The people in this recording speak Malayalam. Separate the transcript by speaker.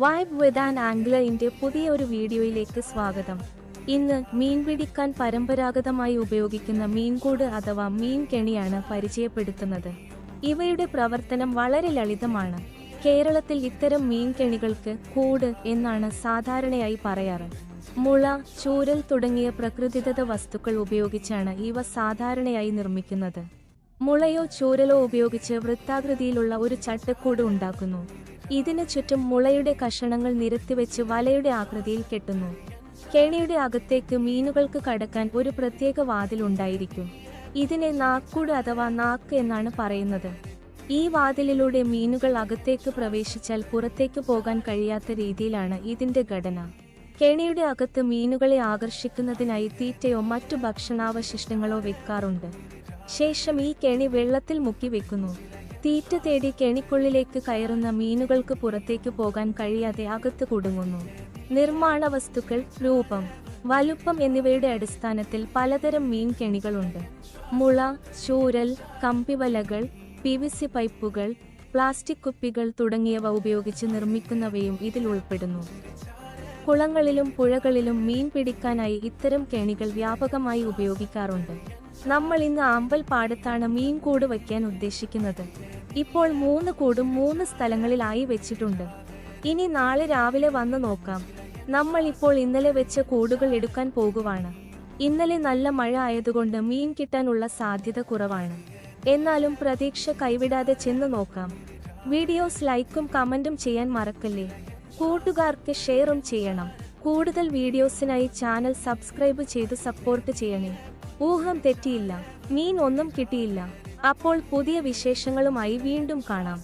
Speaker 1: വൈബ് വിത്ത് ആൻഡ് ആംഗ്ലറിന്റെ പുതിയ ഒരു വീഡിയോയിലേക്ക് സ്വാഗതം. ഇന്ന് മീൻ പിടിക്കാൻ പരമ്പരാഗതമായി ഉപയോഗിക്കുന്ന മീൻകൂട് അഥവാ മീൻ കെണിയാണ് പരിചയപ്പെടുത്തുന്നത്. ഇവയുടെ പ്രവർത്തനം വളരെ ലളിതമാണ്. കേരളത്തിൽ ഇത്തരം മീൻ കെണികൾക്ക് കൂട് എന്നാണ് സാധാരണയായി പറയാറ്. മുള ചൂരൽ തുടങ്ങിയ പ്രകൃതിദത്ത വസ്തുക്കൾ ഉപയോഗിച്ചാണ് ഇവ സാധാരണയായി നിർമ്മിക്കുന്നത്. മുളയോ ചൂരലോ ഉപയോഗിച്ച് വൃത്താകൃതിയിലുള്ള ഒരു ചട്ടക്കൂട് ഉണ്ടാക്കുന്നു. ഇതിനു ചുറ്റും മുളയുടെ കഷണങ്ങൾ നിരത്തിവെച്ച് വലയുടെ ആകൃതിയിൽ കെട്ടുന്നു. കെണിയുടെ അകത്തേക്ക് മീനുകൾക്ക് കടക്കാൻ ഒരു പ്രത്യേക വാതിൽ ഉണ്ടായിരിക്കും. ഇതിനെ നാക്കൂട് അഥവാ നാക്ക് എന്നാണ് പറയുന്നത്. ഈ വാതിലിലൂടെ മീനുകൾ അകത്തേക്ക് പ്രവേശിച്ചാൽ പുറത്തേക്ക് പോകാൻ കഴിയാത്ത രീതിയിലാണ് ഇതിന്റെ ഘടന. കെണിയുടെ അകത്ത് മീനുകളെ ആകർഷിക്കുന്നതിനായി തീറ്റയോ മറ്റു ഭക്ഷണാവശിഷ്ടങ്ങളോ വെക്കാറുണ്ട്. ശേഷം ഈ കെണി വെള്ളത്തിൽ മുക്കി വെക്കുന്നു. തീറ്റ തേടി കെണിക്കുള്ളിലേക്ക് കയറുന്ന മീനുകൾക്ക് പുറത്തേക്ക് പോകാൻ കഴിയാതെ അകത്ത് കുടുങ്ങുന്നു. നിർമ്മാണ വസ്തുക്കൾ രൂപം വലുപ്പം എന്നിവയുടെ അടിസ്ഥാനത്തിൽ പലതരം മീൻ കെണികളുണ്ട്. മുള ചൂരൽ കമ്പിവലകൾ പി വി സി പൈപ്പുകൾ പ്ലാസ്റ്റിക് കുപ്പികൾ തുടങ്ങിയവ ഉപയോഗിച്ച് നിർമ്മിക്കുന്നവയും ഇതിൽ ഉൾപ്പെടുന്നു. കുളങ്ങളിലും പുഴകളിലും മീൻ പിടിക്കാനായി ഇത്തരം കെണികൾ വ്യാപകമായി ഉപയോഗിക്കാറുണ്ട്. നമ്മൾ ഇന്ന് അമ്പൽപ്പാടത്താണ് മീൻ കൂട് വയ്ക്കാൻ ഉദ്ദേശിക്കുന്നത്. ഇപ്പോൾ മൂന്ന് കൂടും മൂന്ന് സ്ഥലങ്ങളിലായി വെച്ചിട്ടുണ്ട്. ഇനി നാളെ രാവിലെ വന്ന് നോക്കാം. നമ്മൾ ഇപ്പോൾ ഇന്നലെ വെച്ച കൂടുകൾ എടുക്കാൻ പോകുവാണ്. ഇന്നലെ നല്ല മഴ ആയതുകൊണ്ട് മീൻ കിട്ടാനുള്ള സാധ്യത കുറവാണ്. എന്നാലും പ്രതീക്ഷ കൈവിടാതെ ചെന്ന് നോക്കാം. വീഡിയോസ് ലൈക്കും കമന്റും ചെയ്യാൻ മറക്കല്ലേ? കൂട്ടുകാർക്ക് ഷെയറും ചെയ്യണം. കൂടുതൽ വീഡിയോസിനായി ചാനൽ സബ്സ്ക്രൈബ് ചെയ്ത് സപ്പോർട്ട് ചെയ്യണേ. ഊഹം തെറ്റിയില്ല മീൻ ഒന്നും കിട്ടിയില്ല. അപ്പോൾ പുതിയ വിശേഷങ്ങളുമായി വീണ്ടും കാണാം.